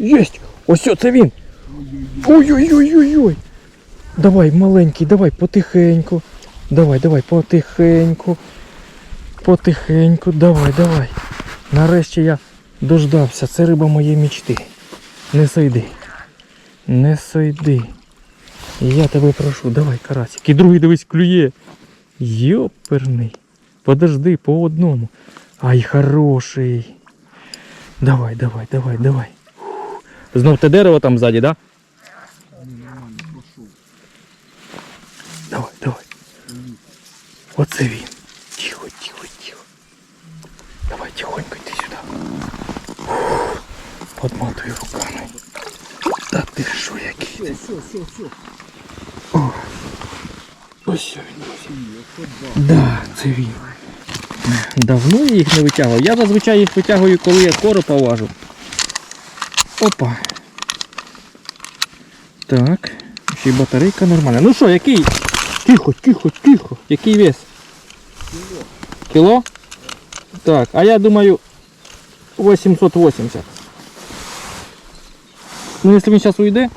Єсть! Ось це він! Ой-ой-ой-ой-ой! Давай, маленький, давай, потихеньку. Давай, давай, потихеньку. Потихеньку, давай, давай. Нарешті я дождався. Це риба моєї мічти. Не сойди. Не сойди. Я тебе прошу, давай, карасик. І другий дивись клює. Йоперний. Подожди по одному. Ай, хороший. Давай, давай, давай, давай. Знов те дерево там ззаді, да? Давай, давай. Оце він. Тихо, тихо, тихо. Давай тихонько йди сюди. Подматую руками. Та ти що який? Все. Ось він. Да, це він. Давно я їх не витягував. Я зазвичай їх витягую, коли я коропа важу. Опа. Так. Ще й батарейка нормальна. Ну що, який? Тихо, тихо, тихо. Який вес? Кіло. Кіло? Так, а я думаю 880. Ну, якщо він зараз уйде,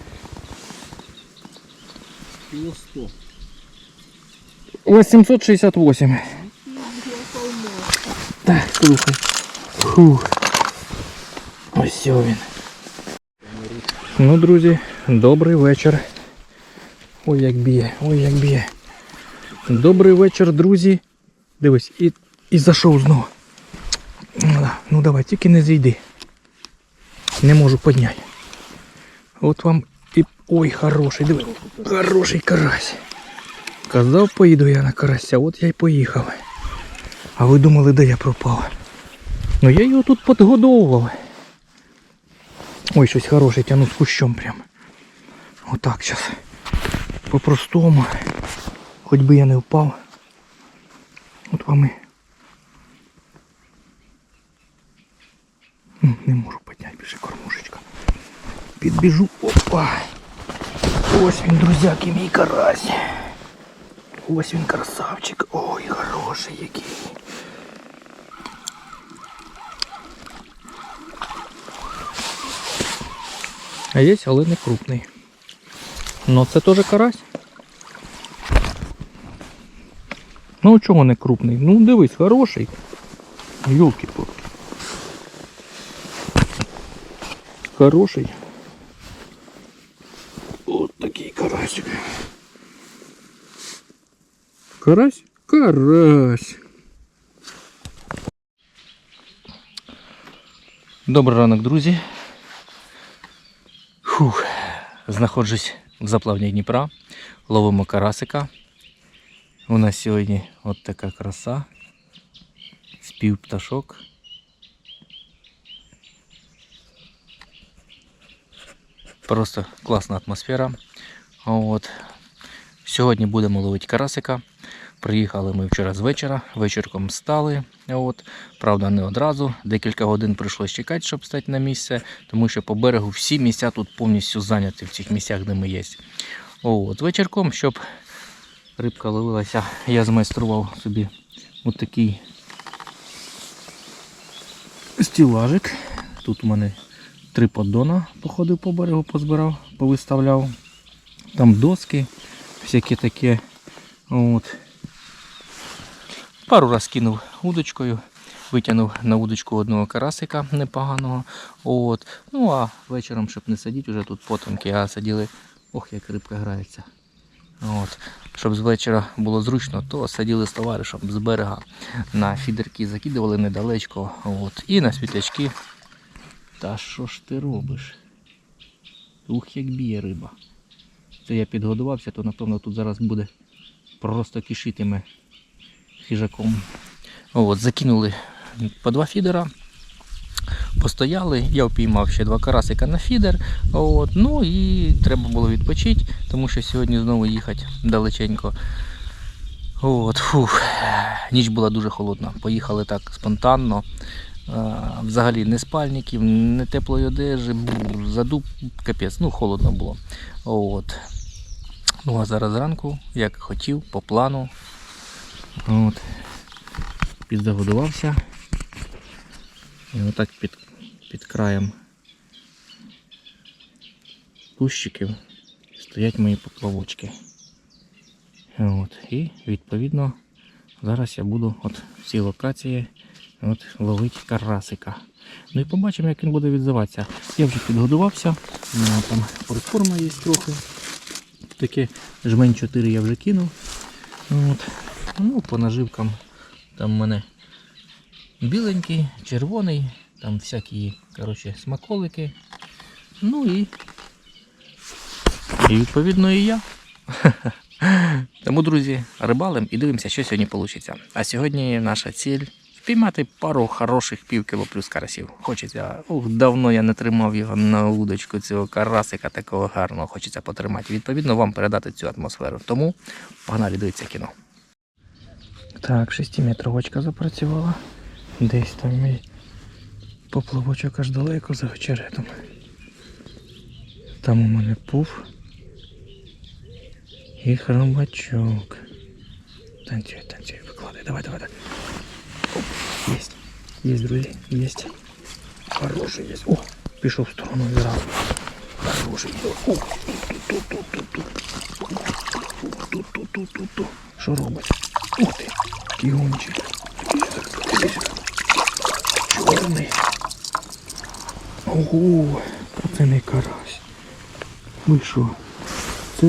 Кіло 100. 868. Так, слухай. Фух. Ось він. Ну, друзі, добрий вечір. Ой, як б'є, ой, як б'є. Добрий вечір, друзі. Дивись, і, і зайшов знову. Ну, давай, тільки не зійди. Не можу підняти. От вам і. Ой, хороший, диви. Хороший карась. Казав, поїду я на карася, от я й поїхав. А ви думали, де я пропав? Ну я його тут подгодовував. Ой, щось хороше, тяну з кущом прям. Отак зараз. По-простому. Хоч би я не впав. От вам і. Не можу підняти більше кормушечка. Підбіжу. Опа. Ось він, друзяки, мій карась. Ось він красавчик. Ой, хороший який. А є, але не крупний. Ну це теж карась. Ну чого не крупний? Ну дивись, хороший. Йолки палки Хороший. От такий карасик. Карась? Карась. Добрий ранок, друзі. Фух. Знаходжусь в заплавні Дніпра. Ловимо карасика. У нас сьогодні от така краса. Спів пташок. Просто класна атмосфера. От. Сьогодні будемо ловити карасика. Приїхали ми вчора з вечора, вечірком стали. От. Правда, не одразу. Декілька годин прийшлось чекати, щоб стати на місце, тому що по берегу всі місця тут повністю зайняті в цих місцях, де ми є. От. Вечірком, щоб рибка ловилася, я змайстрував собі от такий стілажик. Тут у мене три поддона походив по берегу, позбирав, повиставляв. Там доски, всякі таке. От. Пару раз кинув удочкою, витягнув на удочку одного карасика непоганого. От. Ну а вечором, щоб не сидіти вже тут потомки, а сиділи, ох, як рибка грається. От. Щоб з вечора було зручно, то сиділи з товаришем з берега на фідерки, закидували недалечко. От. І на світлячки. Та що ж ти робиш? Ух, як б'є риба. Це я підгодувався, то напевно тут зараз буде просто кишитиме хижаком. От, закинули по два фідера. Постояли, я впіймав ще два карасика на фідер. От, ну і треба було відпочити, тому що сьогодні знову їхати далеченько. От, фух. Ніч була дуже холодна. Поїхали так спонтанно. Взагалі не спальників, не теплої одежі, бу, задуб, капець, ну холодно було. От. Ну а зараз зранку, як хотів, по плану. От. Підзагодувався. І отак під, під краєм кущиків стоять мої поплавочки. От. І відповідно зараз я буду от в цій локації от, ловити карасика. Ну і побачимо, як він буде відзиватися. Я вже підгодувався, у мене там прикорма є трохи. Таке жмень 4 я вже кинув. От. Ну, по наживкам там в мене біленький, червоний, там всякі коротше, смаколики. Ну і, і відповідно і я. Тому, друзі, рибалим і дивимося, що сьогодні вийде. А сьогодні наша ціль впіймати пару хороших півкіло плюс карасів. Хочеться, ух, давно я не тримав його на удочку, цього карасика такого гарного, хочеться потримати. Відповідно, вам передати цю атмосферу. Тому погнали дивитися кіно. Так, шестиметровочка запрацювала. Десь там мій поплавочок аж далеко за очеретом. Там у мене пуф і хромачок. Танцюй, танцюй, викладай, давай, давай, давай. Оп, есть. Есть, друзі, есть. Хороший есть. О, пішов в сторону зразу. Хороший. О, тут, тут, тут, тут, тут. Тут, тут, тут, тут, тут. Що робить? Ух ти, сюди. Чорний. Ого, це не карась. Ви що? Це.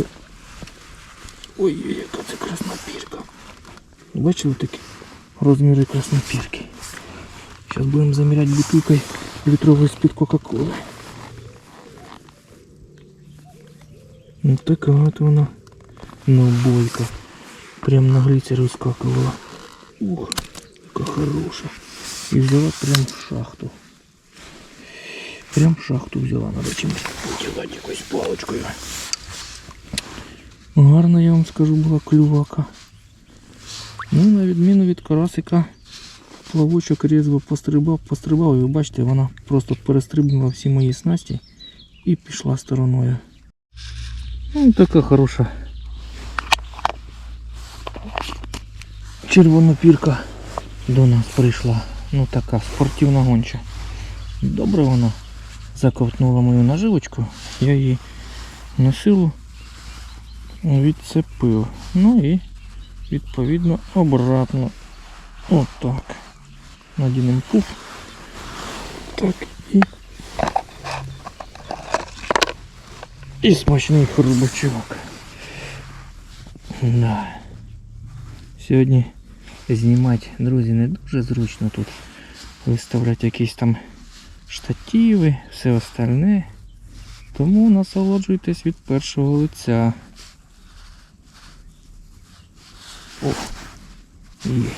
Ой-ой, яка це краснопірка. Бачили такі розміри краснопірки? Зараз будемо заміряти бутилкою літровою з-під Кока-Коли. Ну така от вона. Ну, бойка. Прям на глицері вискакувала. Ух, яка хороша. І взяла прям в шахту. Прям в шахту взяла, надо чимось потягати якоюсь паличкою. Гарна, я вам скажу, була клювака. Ну, на відміну від карасика, плавочок різво пострибав, пострибав, і ви бачите, вона просто перестрибнула всі мої снасті і пішла стороною. Ну, така хороша червонопірка до нас прийшла. Ну така спортивна гонча. Добре вона заковтнула мою наживочку. Я її на силу відцепив. Ну і відповідно обратно. Отак. Надінемо пуф. Так і. І смачний хрубачок. Да. Сьогодні знімати, друзі, не дуже зручно тут виставляти якісь там штативи, все остальне. Тому насолоджуйтесь від першого лиця. О, є.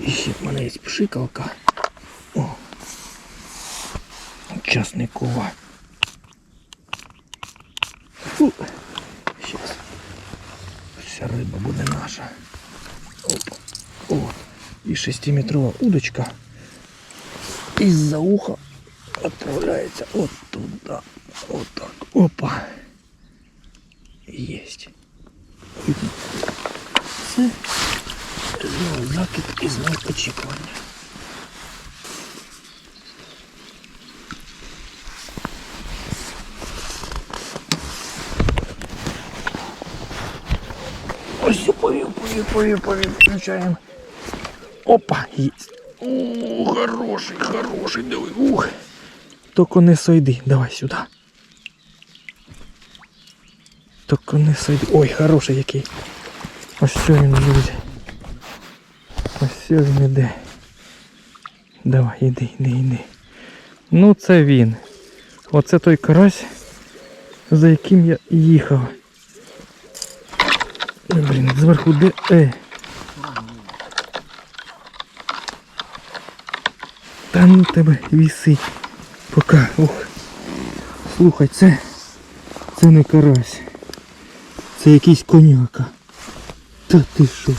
І ще в мене є пшикалка. О. Часникова. 6-метрова удочка из-за уха отправляется вот туда. Вот так. Опа. Есть. Це знову закид і знову очікування. Ось повів, повів, повів, повів. Опа, есть. О, хороший, хороший, диви, ух. Тільки не сойди, давай сюди. Тільки не сойди. Ой, хороший який. Ось що він, друзі. Ось що він іде. Давай, іди, іди, іди. Ну це він. Оце той карась, за яким я їхав. Ой, блін, зверху де. Е. Та ну тебе вісить. Пока. Ух. Слухай, це. Це не карась. Це якийсь коняка. Та ти що?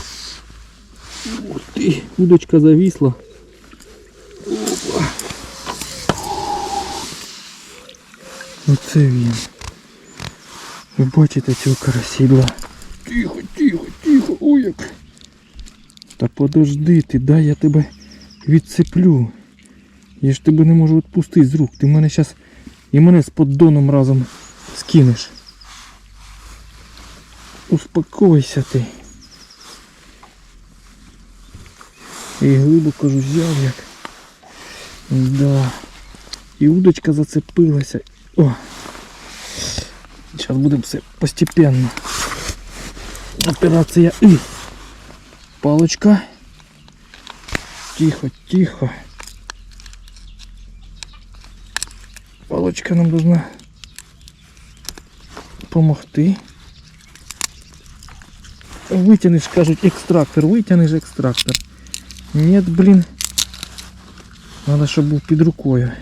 Ух ти, удочка завісла. Опа. Оце він. Ви бачите цього карасідла? Тихо, тихо, тихо, ой як. Та подожди ти, дай я тебе відцеплю. Я ж тебе не можу відпустити з рук. Ти мене зараз і мене з поддоном разом скинеш. Успокойся ти. І глибоко ж взяв як. Да. І удочка зацепилася. О. Зараз буде все постепенно. Операція І. Палочка. Тихо, тихо. Палочка нам должна помогти. Витягнеш, кажуть, екстрактор, витягнеш екстрактор. Нет, блін. Надо, щоб був під рукою.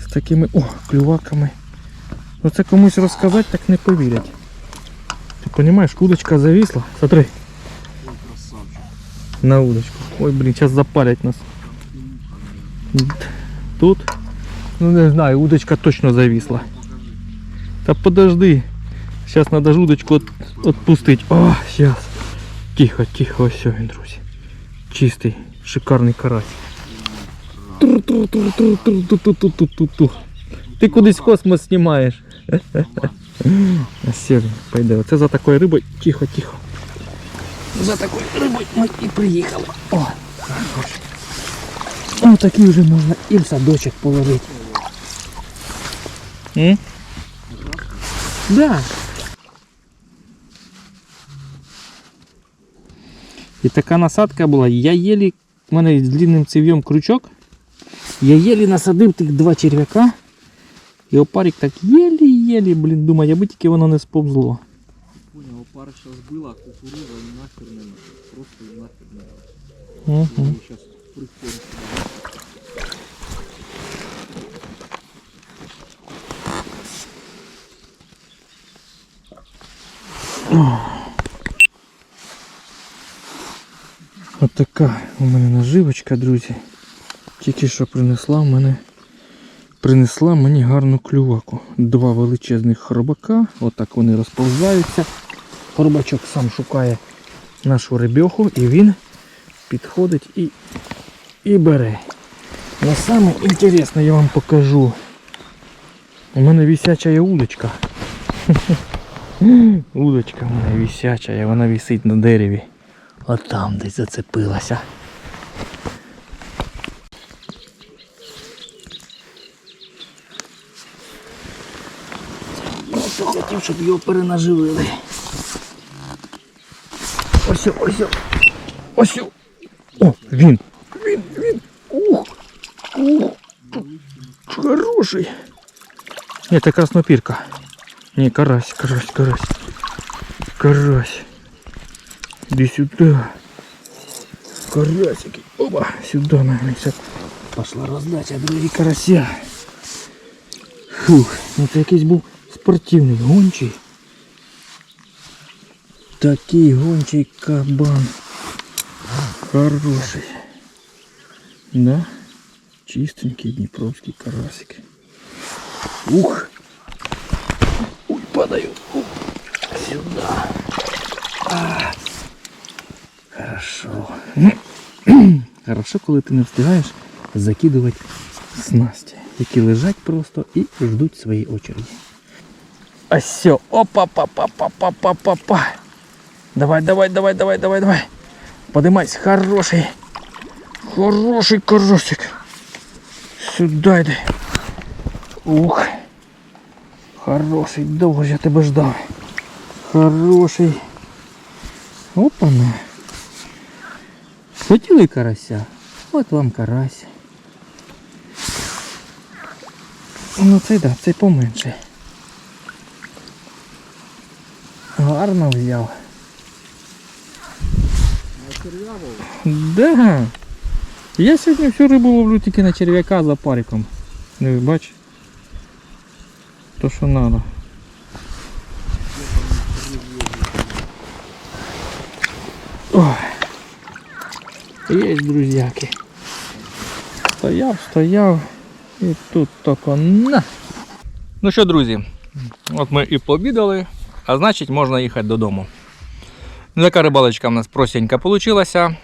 З такими. О, клюваками. Ну це комусь розказати, так не повірять. Ти розумієш, удочка зависла. Смотри. На удочку. Ой, блин, сейчас запалять нас. Тут, Ну не знаю, удочка точно зависла. Та подожди. Сейчас надо ж удочку от, отпустити. О, сейчас. Тихо, тихо, все, він, друзі. Чистий, шикарний карась. Ти кудись космос знімаєш. Сірний, пойде. Оце за такою рибою. Тихо, тихо. За такою рибою ми і приїхали. О, хорош. Ось такий вже можна і в садочок положити. М? Да. І така насадка була. Я єлі, в мене з длинним цев'єм крючок. Я єлі насадив тих два черв'яка. І опарик так єлі-єлі, блін, думаю, аби тільки воно не сповзло. Понял, опарыша сбила, а кукуруза нахер не. Просто нахер не. Угу. Сейчас прыгнем. Отака у мене наживочка, друзі. Тільки що принесла мене принесла мені гарну клюваку. Два величезних хробака. Отак вони розповзаються. Хробачок сам шукає нашу рибьоху і він підходить і, і бере. Но саме інтересне я вам покажу. У мене висяча є удочка. Удочка в мене висяча, і вона висить на дереві. От там десь зацепилася. Просто хотів, щоб його перенаживили. Ось, ось, ось. О, він. Він, він. Ух. Ух. Хороший. Це краснопірка. Ні, карась, карась, карась. Карась. Иди сюда. Карасики. Оба. Сюда, наверное, сейчас. Пошла роздача, друзі, карася. Фух, ну це якийсь був спортивний гончий. Такий гончий кабан. Хороший. Да? Чистенький днепровский карасик. Ух. падаю. Сюда. А. Хорошо. Хорошо, коли ти не встигаєш закидувати снасті, які лежать просто і ждуть своєї а все опа-па-па-па-па-па-па-па. Давай, давай, давай, давай, давай, давай. Подимайся, хороший. Хороший коржосик. Сюда йди. Ух. Хороший, довго я тебе ждав. Хороший. Опа-на. Хотіли карася? От вам карась. Ну цей да, цей поменше. Гарно взяв. Да. Я сьогодні всю рибу ловлю тільки на черв'яка за париком. Ну бач. То що надо. Ой. Є, друзяки. Стояв, стояв. І тут тільки на. Ну що, друзі, от ми і пообідали, а значить можна їхати додому. Ну, Така рибалочка в нас простенька вийшла.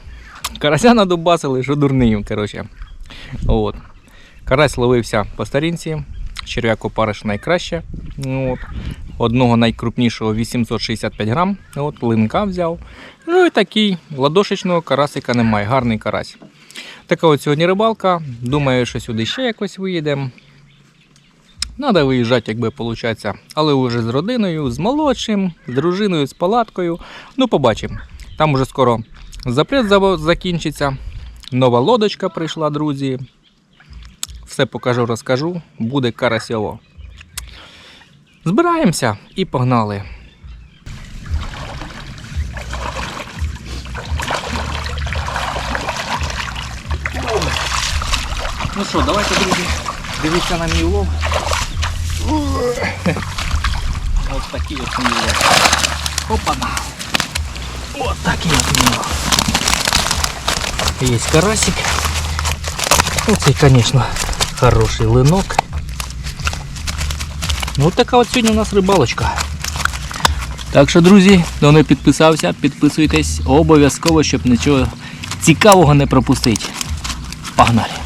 Карася надубасили, що дурний, коротше. От. Карась ловився по старінці. Черв'як опариш найкраще. От. Одного найкрупнішого 865 грам. От, линка взяв. Ну і такий ладошечного карасика немає. Гарний карась. Така от сьогодні рибалка. Думаю, що сюди ще якось виїдемо. Надо виїжджати, якби виходить, але вже з родиною, з молодшим, з дружиною, з палаткою. Ну, побачимо. Там уже скоро запрет закінчиться. Нова лодочка прийшла, друзі. Все покажу, розкажу. Буде карасьово. Збираємося і погнали. Ну що, давайте, друзі, дивіться на мій улов. Ось такий от мій улов. Опана. Ось такий от мій улов. Є карасик. Оцей, звісно, хороший линок. Ну, така от сьогодні у нас рибалочка. Так що, друзі, хто не підписався, підписуйтесь обов'язково, щоб нічого цікавого не пропустити. Погнали!